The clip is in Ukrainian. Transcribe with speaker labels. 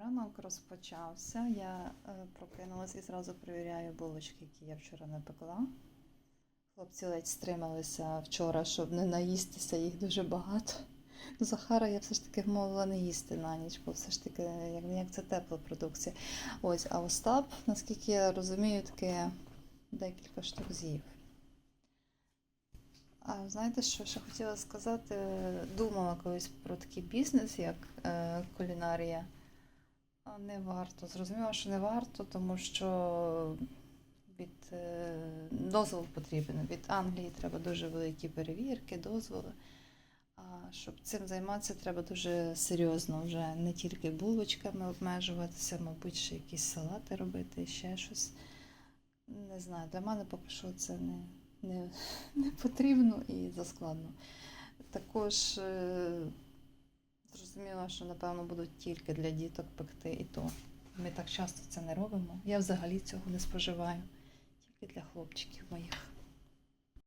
Speaker 1: ранок розпочався. Я е, прокинулася і зразу перевіряю булочки, які я вчора напекла. Хлопці ледь стрималися вчора, щоб не наїстися, їх дуже багато. Ну, Захара я все ж таки вмовила не їсти на ніч, бо все ж таки, як як це тепла продукція. Ось, а Остап, наскільки я розумію, таки декілька штук з'їв. А знаєте, що ще хотіла сказати? Думала колись про такий бізнес, як е, кулінарія. Не варто. Зрозуміла, що не варто, тому що від е, дозвол потрібен. Від Англії треба дуже великі перевірки, дозволи. А щоб цим займатися, треба дуже серйозно вже не тільки булочками обмежуватися, мабуть, ще якісь салати робити, ще щось. Не знаю, для мене поки що це не, не, не потрібно і заскладно. Також що напевно будуть тільки для діток пекти і то. Ми так часто це не робимо. Я взагалі цього не споживаю. Тільки для хлопчиків моїх.